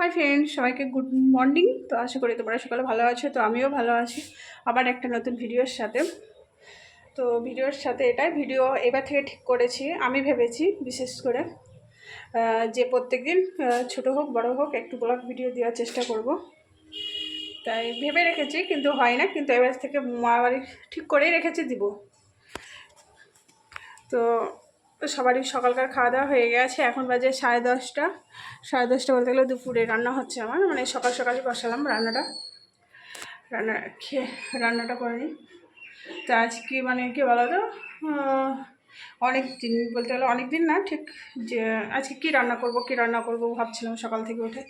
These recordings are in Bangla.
হাই ফ্রেন্ড সবাইকে গুড মর্নিং তো আশা করি তোমরা সকালে ভালো আছো, তো আমিও ভালো আছি। আবার একটা নতুন ভিডিওর সাথে। তো ভিডিওর সাথে এটাই ভিডিও এবার থেকে ঠিক করেছি, আমি ভেবেছি বিশেষ করে যে প্রত্যেক দিন ছোটো হোক, বড় হোক, একটু ব্লগ ভিডিও দেওয়ার চেষ্টা করব। তাই ভেবে রেখেছি, কিন্তু হয় না, কিন্তু এবার থেকে মারাবাড়ি ঠিক করেই রেখেছি দিব। তো সবারই সকালকার খাওয়া দাওয়া হয়ে গেছে। এখন বাজে সাড়ে দশটা। সাড়ে দশটা বলতে গেলে দুপুরে রান্না হচ্ছে আমার। মানে সকাল সকালই বসালাম রান্নাটা। রান্না খেয়ে, রান্নাটা করে নিই। তো আজকে মানে কি বলো তো অনেক দিন বলতে গেলে অনেক দিন না, ঠিক যে আজকে কী রান্না করব, কী রান্না করব ভাবছিলাম সকাল থেকে উঠে।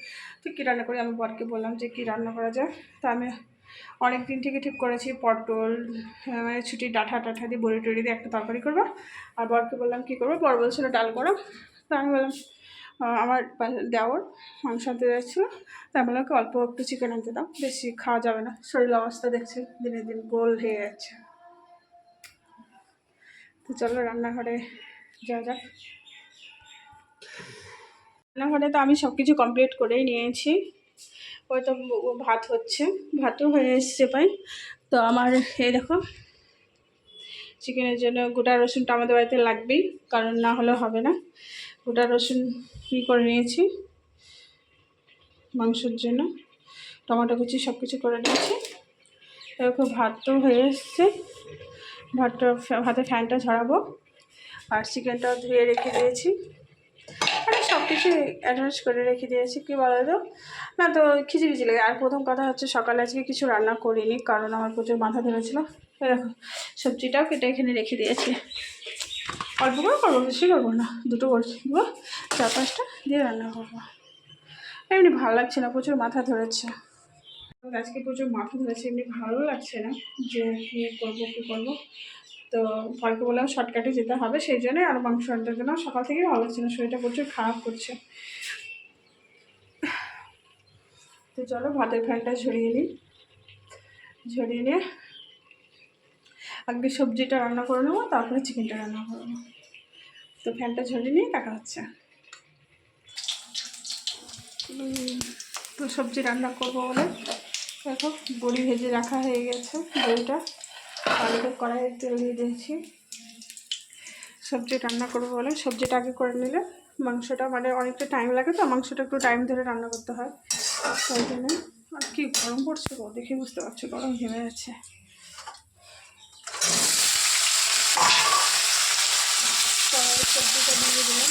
তো কী রান্না করি আমি বরকে বললাম যে কী রান্না করা যায়। তা আমি অনেক দিন থেকে ঠিক করেছি, পটল মানে ছুটি ডাঁটা টাঠা দিয়ে বড়ি টড়ি দিয়ে একটা তরকারি করব। আর বরকে বললাম, কী করব? বর বলছিল, ডাল করো। তা আমি বললাম আমার দেওয়ার মাংস আনতে যাচ্ছিল। তাই বললাম কি অল্প একটু চিকেন আনতে দাও, বেশি খাওয়া যাবে না। শরীর অবস্থা দেখছি দিনে দিন গোল হয়ে যাচ্ছে। তো চলো, রান্নাঘরে যাওয়া যাক। রান্নাঘরে তো আমি সব কিছু কমপ্লিট করেই নিয়েছি। ওই তো ভাত হচ্ছে। ভাতও হয়ে এসছে পাই তো আমার এই দেখো, চিকেনের জন্য গোটা রসুনটা আমাদের বাড়িতে লাগবেই, কারণ না হলে হবে না। গোটা রসুন কী করে নিয়েছি, মাংসের জন্য। টমেটো কুচি সব কিছু করে নিয়েছি। এরকম ভাতও হয়ে এসছে। ভাতটা ভাতে ফ্যানটা ঝরাবো। আর চিকেনটাও ধুয়ে রেখে দিয়েছি। কিছু অ্যাডভান্স করে রেখে দিয়েছি, কী বলো তো? না তো খিচিবিচি লাগে আর প্রথম কথা হচ্ছে সকালে আজকে কিছু রান্না করিনি, কারণ আমার প্রচুর মাথা ধরেছিল। সবজিটাও কেটে এখানে রেখে দিয়েছি। অল্প করে করব, বেশি করব না, দুটো করছি। চার পাঁচটা দিয়ে রান্না করব। এমনি ভালো লাগছে না, প্রচুর মাথা ধরেছে। আজকে প্রচুর মাথা ধরেছে, এমনি ভালো লাগছে না যে কী করব কী করব? তো ফলকে বললাম শর্টকাটে যেতে হবে, সেই জন্যই আর মাংস আনতে জন্য সকাল থেকেই ভালো লাগছে না শরীরটা প্রচুর খারাপ করছে। তো চলো ভাতের ফ্যানটা ঝরিয়ে নিই। ঝরিয়ে নিয়ে আগে সবজিটা রান্না করে নেব, তারপরে চিকেনটা রান্না করব তো ফ্যানটা ঝরিয়ে নিয়ে দেখা হচ্ছে। তো সবজি রান্না করব বলে। দেখো, বড়ি ভেজে রাখা হয়ে গেছে বড়িটা আলুটা কড়াইয়ে তেল দিয়ে দিয়েছি। সবজি রান্না করব বলে। সবজিটা আগে করে নিলে মাংসটা মানে অনেকটা টাইম লাগে তো, মাংসটা একটু টাইম ধরে রান্না করতে হয়। তাই জন্য আর কি গরম পড়ছে গো? দেখে বুঝতে পারছ, গরম ঘেমে যাচ্ছে। সবজিটা দিয়ে দিলাম।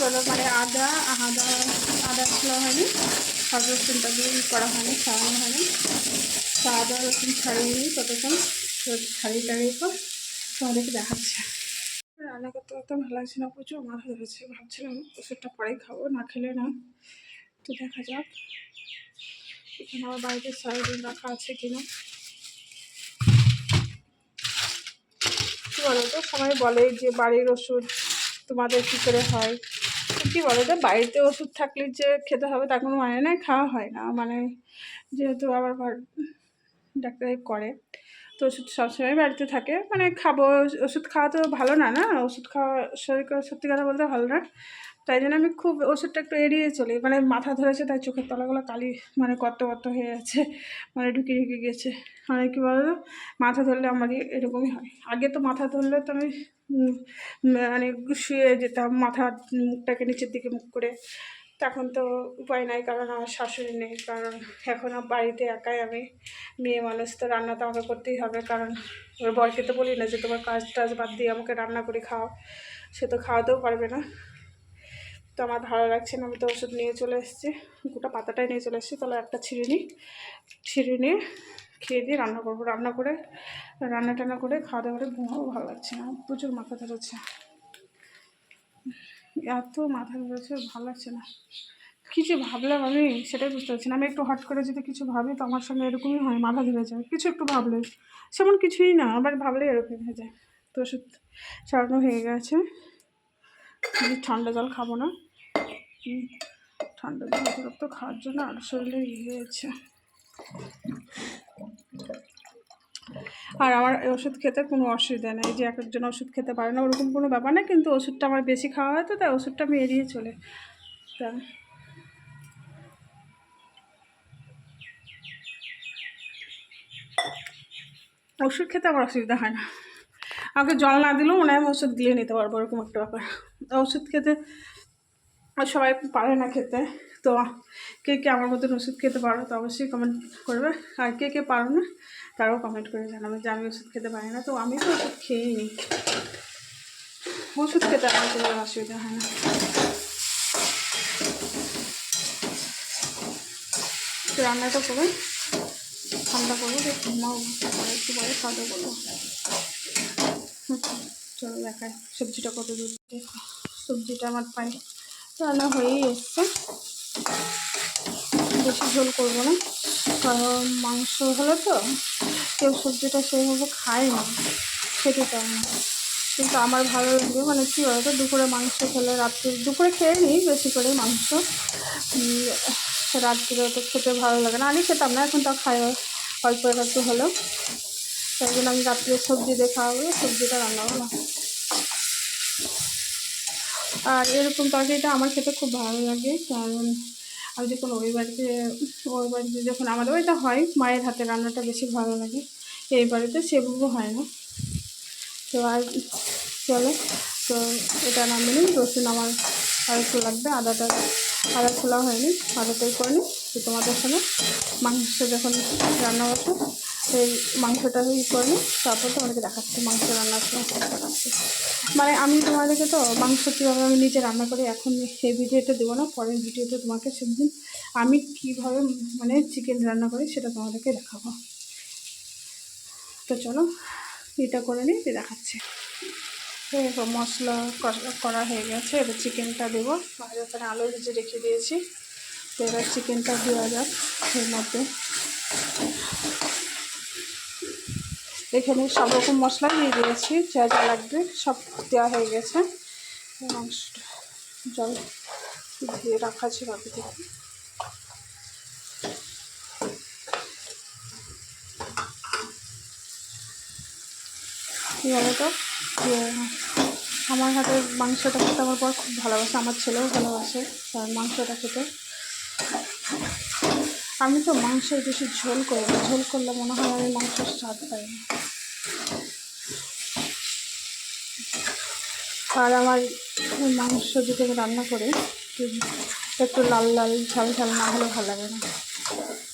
চলো মানে আদা আদা আদা ছোলা হয়নি আর রসুনটা দিয়ে করা হয়নি, ছাড়ানো হয়নি। তো আদা, রসুন ছাড়িয়ে ততক্ষণ ছাড়িয়ে টাড়িয়ে পর তোমাদেরকে দেখাচ্ছে। রান্না করতে করতে ভালো লাগছে না প্রচুর মাথা ধরেছে ভাবছিলাম ওষুধটা পরেই খাব, না খেলে না। তো দেখা যাক, এখানে আমার বাড়িতে সয়াবিন রাখা আছে কিনা। কী বলো তো সবাই বলে যে বাড়ির ওষুধ তোমাদের কী করে হয়? কী বলো তো বাড়িতে ওষুধ থাকলে যে খেতে হবে তার কোনো মানে নাই, খাওয়া হয় না। মানে যেহেতু আবার ডাক্তারি করে, তো ওষুধ সবসময় বাড়িতে থাকে। মানে খাব, ওষুধ খাওয়া তো ভালো না না? ওষুধ খাওয়া শরীর সত্যি কথা বলতে ভালো না। তাই জন্য আমি খুব ওষুধটা একটু এড়িয়ে চলি। মানে মাথা ধরেছে, তাই চোখের তলাগুলো কালি মানে কত কত হয়ে যাচ্ছে মানে ঢুকে ঢুকে গেছে মানে কী বলো তো মাথা ধরলে আমারই এরকমই হয়। আগে তো মাথা ধরলে তো আমি মানে শুয়ে যেতাম, মাথা মুখটাকে নিচের দিকে মুখ করে। তখন তো উপায় নাই, কারণ আমার শাশুড়ি নেই। কারণ এখন বাড়িতে একাই আমি। মেয়ে মানুষ তো রান্না তো আমাকে করতেই হবে। কারণ ওর বরকে তো বলি না যে, তোমার কাজ টাজ বাদ দিয়ে আমাকে রান্না করে খাও। সে তো খাওয়াতেও পারবে না। তো আমার ভালো লাগছে না, আমি তো ওষুধ নিয়ে চলে এসেছি। গোটা পাতাটাই নিয়ে চলে এসেছি, তাহলে একটা ছিঁড়ে নিই। ছিঁড়ে নিয়ে খেয়ে দিয়ে রান্না করব, রান্না করে, রান্না টান্না করে খাওয়া দাওয়া করে ঘুমাবো, ভালো লাগছে না, প্রচুর মাথা ধরেছে। এত মাথা ধরেছে, ভালো লাগছে না। কিছু ভাবলাম আমি, সেটাই বুঝতে পারছি না। আমি একটু হট করে যদি কিছু ভাবি, তো আমার সঙ্গে এরকমই হয়, মাথা ধরে যায়। কিছু একটু ভাবলে, সেমন কিছুই না, আবার ভাবলে এরকম হয়ে যায়। তো ওষুধ ছাড়ানো হয়ে গেছে। ঠান্ডা জল খাব না। ঠান্ডা দিন অতিরিক্ত খাওয়ার জন্য আরও শরীরে ইয়ে হয়েছে। আর আমার ওষুধ খেতে কোনো অসুবিধা নেই, যে এক একজন ওষুধ খেতে পারে না, ওরকম কোনো ব্যাপার না, কিন্তু ওষুধটা আমার বেশি খাওয়া হয় তো তাই ওষুধটা আমি এড়িয়ে চলে। তা ওষুধ খেতে আমার অসুবিধা হয় না। আমাকে জল না দিলেও মনে হয় আমি ওষুধ গিলে নিতে পারব, এরকম একটা ব্যাপার। ওষুধ খেতে সবাই পারে না খেতে। তো কে কে আমার মতন ওষুধ খেতে পারো তো অবশ্যই কমেন্ট করবে। আর কে কে পারো না, তারাও কমেন্ট করে জানাবে যে আমি ওষুধ খেতে পারি না। তো আমি তো ওষুধ খেয়েই নিই ওষুধ খেতে আমার কোনো অসুবিধা হয় না। রান্নাটা করবে ঠান্ডা করব যে ঘুমাও। একটু পরে খাওয়া করব চলো দেখায়। সবজিটা কত দূর সবজিটা আমার পায়ে। রান্না হয়েই এসছে। বেশি ঝোল করব না, কারণ মাংস হলে তো, কেউ সবজিটা সেইভাবে খায় না, খেতে চায় না। কিন্তু আমার ভালো লাগবে মানে কী বলতো, দুপুরে মাংস খেলে রাত্রে দুপুরে খেয়ে নিই বেশি করে মাংস। রাত্রে তো খেতে ভালো লাগে না, আগে খেতাম না, এখন তাও খাই অল্প একটু হলেও। তাই জন্য আমি রাত্রে সবজি দিয়ে খাওয়াবো সবজিটা রান্না করব আর এরকম তরকারিটা আমার খেতে খুব ভালো লাগে, কারণ আমি যখন ওই বাড়িতে ওই বাড়িতে যখন আমাদের বাড়িতে হয়, মায়ের হাতে রান্নাটা বেশি ভালো লাগে। এই বাড়িতে সেভাবে হয় না। তো আর চলো, তো এটা নামিয়ে নিই রসুন আমার আর একটু লাগবে, আদাটা, আদা খোলা হয়নি, আদাটাই করে নিই। তো তোমাদের সঙ্গে মাংস যখন রান্না বসে এই মাংসটা ই করে, তারপর তোমাদেরকে দেখাচ্ছি মাংস রান্নার সময় মানে আমি তোমাদেরকে তো মাংস কীভাবে আমি নিজে রান্না করি এখন এই ভিডিওটা দেবো না, পরের ভিডিওতে তোমাকে সেদিন আমি কীভাবে মানে চিকেন রান্না করি সেটা তোমাদেরকে দেখাবো। তো চলো, এটা করে নিই দেখাচ্ছি। দেখো মশলা করা হয়ে গেছে, এবার চিকেনটা দেবো। আর ওখানে আলু ভেজে রেখে দিয়েছি। তো এবার চিকেনটা দেওয়া যাক এর মধ্যে। এখানে সব রকম মশলা দিয়ে দিয়েছি, যা যা লাগবে সব দেওয়া হয়ে গেছে। মাংসটা জল দিয়ে রাখা ছিল আগে থেকে। কী তো? আমার হাতের মাংসটা খেতে আমার বর খুব ভালোবাসে, আমার ছেলেও ভালোবাসে মাংসটা খেতে। আমি তো মাংসের বেশি ঝোল করি না। ঝোল করলে মনে হয় আমি মাংসের স্বাদ পাই না। আর আমার মাংস যদি আমি রান্না করি, একটু- লাল লাল, ঝাল ঝাল না হলে ভালো লাগে না।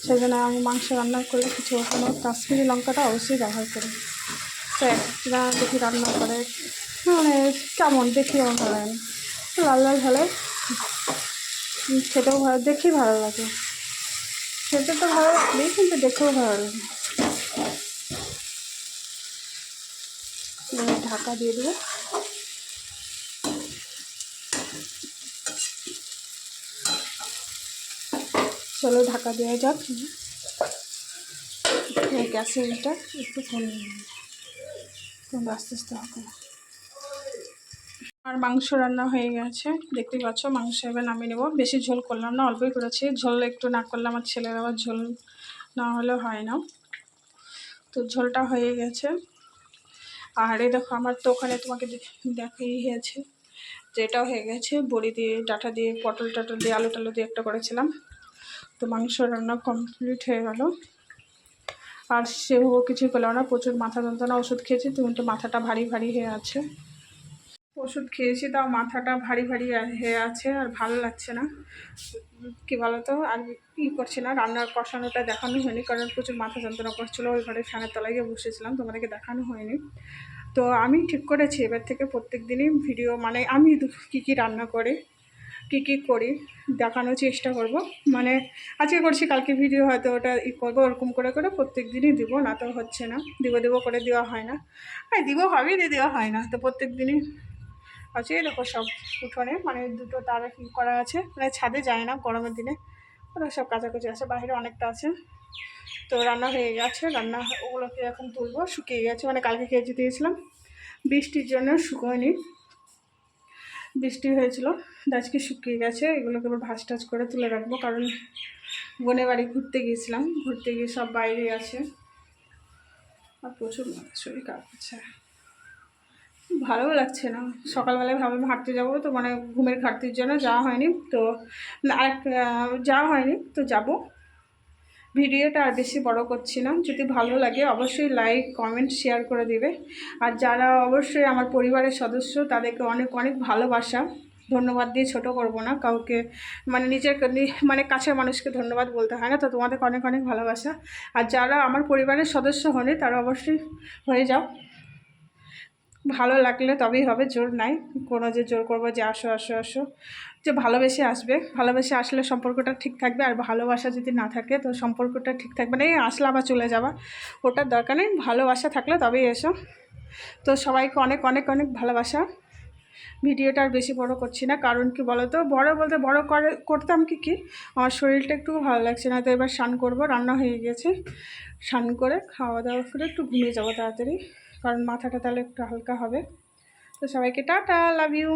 সেই জন্য আমি মাংস রান্না করলে কিছু কোনো কাশ্মীরি লঙ্কাটা অবশ্যই ব্যবহার করি। তো একটা দেখি রান্না করে। মানে কেমন দেখি আমার ভালো লাগে না। লাল লাল হলে খেতেও ভালো দেখি ভালো লাগে। খেতে তো ভালো লাগবেই কিন্তু দেখেও ভালো লাগে এবার ঢাকা দিয়ে দেবো। চলো ঢাকা দেওয়া যাক। গ্যাসের এটা একটু কমে কিন্তু আস্তে আস্তে হবে আর মাংস রান্না হয়ে গেছে। দেখতেই পাচ্ছ, মাংস এবার নামিয়ে নেব। বেশি ঝোল করলাম না, অল্পই করেছি। ঝোল একটু না করলে আমার ছেলের আবার ঝোল না হলে হয় না। তো ঝোলটা হয়ে গেছে। আর এই দেখো, আমার তো ওখানে তোমাকে দেখাই হয়েছে যে এটাও হয়ে গেছে। বড়ি দিয়ে, ডাঁটা দিয়ে, পটল টটল দিয়ে, আলু টালু দিয়ে একটা করেছিলাম। তো মাংস রান্না কমপ্লিট হয়ে গেল। আর সেভাবে কিছুই করলাম না, প্রচুর মাথা যন্ত্রণা, ওষুধ খেয়েছি। তুমি তো মাথাটা ভারী ভারী হয়ে আছে। ওষুধ খেয়েছি, তাও মাথাটা ভারী ভারী হয়ে আছে আর ভালো লাগছে না। কি বলো তো আর ই করছি না, রান্নার কষানোটা দেখানো হয়নি, কারণ প্রচুর মাথা যন্ত্রণা করছিল, ওই ঘরে ফ্যানের তলায় গিয়ে বসেছিলাম, তোমাদেরকে দেখানো হয়নি। তো আমি ঠিক করেছি, এবার থেকে প্রত্যেক দিনই ভিডিও মানে আমি কী কী রান্না করি, কী কী করি, দেখানোর চেষ্টা করব। মানে আজকে করছি, কালকে ভিডিও হয়তো ওটা ই করব, ওরকম করে করে প্রত্যেক দিনই দিব, না তো হচ্ছে না, দিব দিব করে দেওয়া হয় না। হ্যাঁ দিব দিয়ে দেওয়া হয় না, তো প্রত্যেক দিনই আছে দেখো সব উঠোনে মানে দুটো তার কি করা আছে মানে ছাদে যায় না গরমের দিনে। ওরা সব কাচাকুচি আছে বাইরে অনেকটা আছে। তো রান্না হয়ে গেছে, রান্না ওগুলোকে এখন তুলবো, শুকিয়ে গেছে মানে কালকে কেজি দিয়েছিলাম বৃষ্টির জন্য শুকোয়নি। বৃষ্টি হয়েছিল আজকে শুকিয়ে গেছে, এগুলোকে এবার ভাস টাজ করে তুলে রাখব, কারণ বোনের বাড়ি ঘুরতে গিয়েছিলাম ঘুরতে গিয়ে সব বাইরে আছে। আর প্রচুর শরীর খারাপ ভালোও লাগছে না। সকালবেলায় ভাবলাম হাঁটতে যাব, তো মানে ঘুমের ঘাটতির জন্য যাওয়া হয়নি। তো আর যাওয়া হয়নি, তো যাব। ভিডিওটা আর বেশি বড় করছি না। যদি ভালো লাগে অবশ্যই লাইক কমেন্ট শেয়ার করে দিবে। আর যারা অবশ্যই আমার পরিবারের সদস্য, তাদেরকে অনেক অনেক ভালোবাসা। ধন্যবাদ দিয়ে ছোট করব না, কাউকে মানে নিজের মানে কাছের মানুষকে ধন্যবাদ বলতে হয় না। তো তোমাদেরকে অনেক অনেক ভালোবাসা। আর যারা আমার পরিবারের সদস্য হলে তারা অবশ্যই হয়ে যাও। ভালো লাগলে তবেই হবে, জোর নাই। কোনো যে জোর করব যে আসো আসো আসো। যে ভালোবেসে আসবে, ভালোবেসে আসলে সম্পর্কটা ঠিক থাকবে আর ভালোবাসা যদি না থাকে, তো সম্পর্কটা ঠিক থাকবে না। এই আসলে আবার চলে যাওয়া, ওটার দরকার নেই। ভালোবাসা থাকলে তবেই এসো। তো সবাইকে অনেক অনেক অনেক ভালোবাসা। ভিডিওটা আর বেশি বড় করছি না। কারণ কি বলো তো বড় বলতে বড় করে, করতাম কি কি? আমার শরীরটা একটু ভালো লাগছে না, তো এবার স্নান করব। রান্না হয়ে গেছে। স্নান করে খাওয়া দাওয়া করে একটু ঘুমিয়ে যাব তাড়াতাড়ি। কারণ মাথাটা তাহলে একটু হালকা হবে। তো সবাইকে টাটা লাভ ইউ।